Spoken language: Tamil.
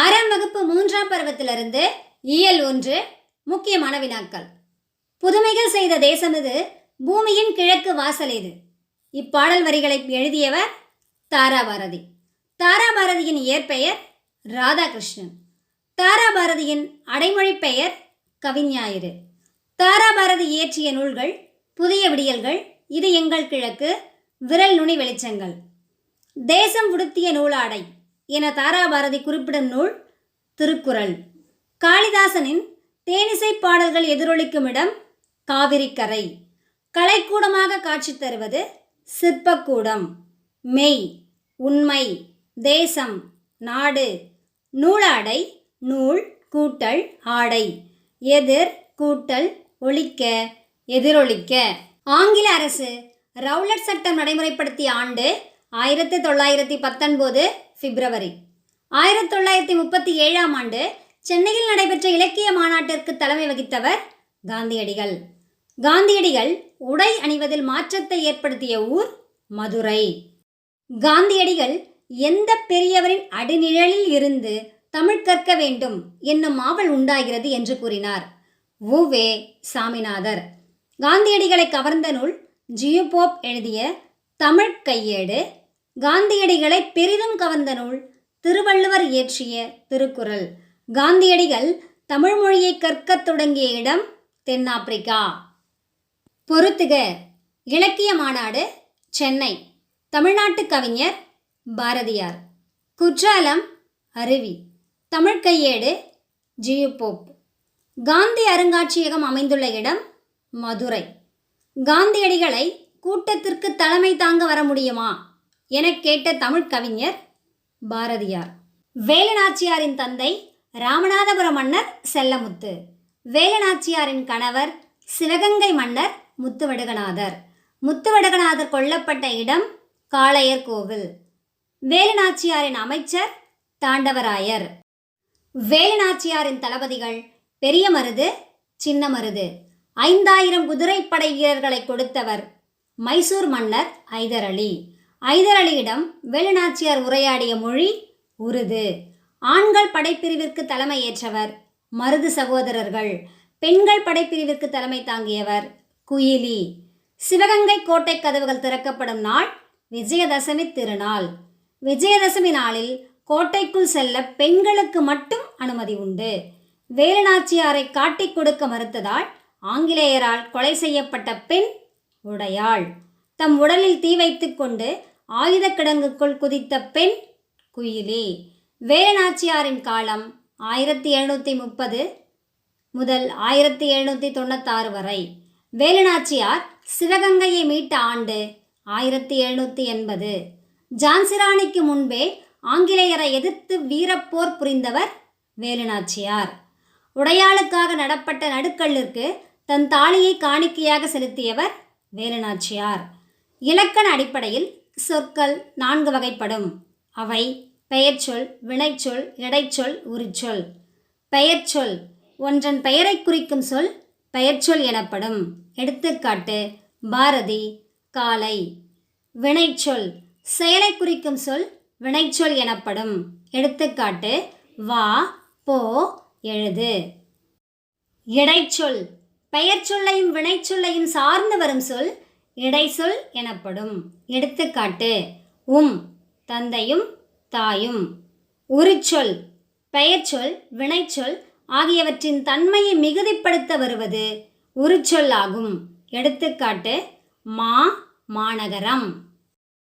ஆறாம் வகுப்பு மூன்றாம் பருவத்திலிருந்து இயல் ஒன்று முக்கியமான வினாக்கள். புதுமைகள் செய்த தேசம் இது பூமியின் கிழக்கு வாசல் இது. இப்பாடல் வரிகளை எழுதியவர் தாராபாரதி. தாராபாரதியின் இயற்பெயர் ராதாகிருஷ்ணன். தாராபாரதியின் அடைமொழி பெயர் கவிஞாயிறு. தாராபாரதி இயற்றிய நூல்கள் புதிய விடியல்கள் இது எங்கள் கிழக்கு விரல் நுனி வெளிச்சங்கள். தேசம் உடுத்திய நூலாடை. என தாராபாரதி குறிப்பிடும் நூல் திருக்குறள். காளிதாசனின் தேனிசை பாடல்கள் எதிரொலிக்கும் இடம் காவிரிக்கரை. கலைக்கூடமாக காட்சி தருவது சிற்பக்கூடம். மெய் உண்மை தேசம் நாடு. நூலாடை நூல் கூட்டல் ஆடை. எதிர் கூட்டல் ஒழிக்க எதிரொலிக்க. ஆங்கில அரசு ரவுலட் சட்டம் நடைமுறைப்படுத்திய ஆண்டு ஆயிரத்தி தொள்ளாயிரத்தி பத்தொன்பது பிப்ரவரி. ஆயிரத்தி தொள்ளாயிரத்தி முப்பத்தி ஏழாம் ஆண்டு சென்னையில் நடைபெற்ற இலக்கிய மாநாட்டிற்கு தலைமை வகித்தவர் காந்தியடிகள். காந்தியடிகள் உடை அணிவதில் மாற்றத்தை ஏற்படுத்திய ஊர் மதுரை. காந்தியடிகள் எந்த பெரியவரின் அடிநிழலில் இருந்து தமிழ் கற்க வேண்டும் என்னும் ஆவல் உண்டாகிறது என்று கூறினார் வே. சாமிநாதர். காந்தியடிகளை கவர்ந்த நூல் ஜியோபோப் எழுதிய தமிழ் கையேடு காந்தியடிகளை பெரிதும் கவர்ந்த நூல் திருவள்ளுவர் இயற்றிய திருக்குறள். காந்தியடிகள் தமிழ் மொழியை கற்கத் தொடங்கிய இடம் தென்னாப்பிரிக்கா. பொறுத்துக. இலக்கிய மாநாடு சென்னை. தமிழ்நாட்டு கவிஞர் பாரதியார். குற்றாலம் அருவி. தமிழ் கையேடு ஜியுபோப் காந்தி அருங்காட்சியகம் அமைந்துள்ள இடம் மதுரை. காந்தியடிகளை கூட்டத்திற்கு தலைமை தாங்க வர முடியுமா? என கேட்ட தமிழ் கவிஞர் பாரதியார். வேலநாச்சியாரின் தந்தை ராமநாதபுரம் மன்னர் செல்லமுத்து. வேலநாச்சியாரின் கணவர் சிவகங்கை மன்னர் முத்துவடுகநாதர். முத்துவடுகநாதர் கொல்லப்பட்ட இடம் காளையர் கோவில். வேலுநாச்சியாரின் அமைச்சர் தாண்டவராயர். வேலுநாச்சியாரின் தளபதிகள் பெரிய மருது சின்ன மருது. ஐந்தாயிரம் குதிரைப்படை வீரர்களை கொடுத்தவர் மைசூர் மன்னர் ஐதர் அலி. ஐதர் அலியிடம் வேலுநாச்சியார் உரையாடிய மொழி உருது. ஆண்கள் படைப்பிரிவிற்கு தலைமை ஏற்றவர் மருது சகோதரர்கள். பெண்கள் படைப்பிரிவிற்கு தலைமை தாங்கியவர் குயிலி. சிவகங்கை கோட்டை கதவுகள் திறக்கப்படும் நாள் விஜயதசமி திருநாள். விஜயதசமி நாளில் கோட்டைக்குள் செல்ல பெண்களுக்கு மட்டும் அனுமதி உண்டு. வேலுநாச்சியாரை காட்டிக் கொடுக்க மறுத்ததால் ஆங்கிலேயரால் கொலை செய்யப்பட்ட பெண் உடையாள். தம் உடலில் தீ வைத்து கொண்டு ஆயுதக்கிடங்குக்குள் குதித்த பெண் குயிலி. வேலுநாச்சியாரின் காலம் ஆயிரத்தி எழுநூற்றி முப்பது முதல் ஆயிரத்தி எழுநூற்றி தொண்ணூத்தாறு வரை. வேலுநாச்சியார் சிவகங்கையை மீட்ட ஆண்டு ஆயிரத்தி எழுநூற்றி எண்பது. ஜான்சிராணிக்கு முன்பே ஆங்கிலேயரை எதிர்த்து வீரப்போர் புரிந்தவர் வேலுநாச்சியார். உடையாளுக்காக நடப்பட்ட நடுக்கல்லிற்கு தன் தாலியை காணிக்கையாக செலுத்தியவர் வேலுநாச்சியார். இலக்கண அடிப்படையில் சொற்கள் நான்கு வகைப்படும். அவை பெயர்ச்சொல் வினைச்சொல் இடைச்சொல் உரிச்சொல். பெயர்ச்சொல் ஒன்றன் பெயரை குறிக்கும் சொல் பெயர்ச்சொல் எனப்படும். எடுத்துக்காட்டு பாரதி காலை. வினைச்சொல் செயலை குறிக்கும் சொல் வினைச்சொல் எனப்படும். எடுத்துக்காட்டு வா போ எழுது. இடைச்சொல் பெயர்ச்சொல்லையும் வினைச்சொல்லையும் சார்ந்து வரும் சொல் இடைச்சொல் எனப்படும். எடுத்துக்காட்டு உம் தந்தையும் தாயும். உரிச்சொல் பெயர்ச்சொல் வினைச்சொல் ஆகியவற்றின் தன்மையை மிகுதிப்படுத்த வருவது உரிச்சொல் ஆகும் எடுத்துக்காட்டு மா மாநகரம்.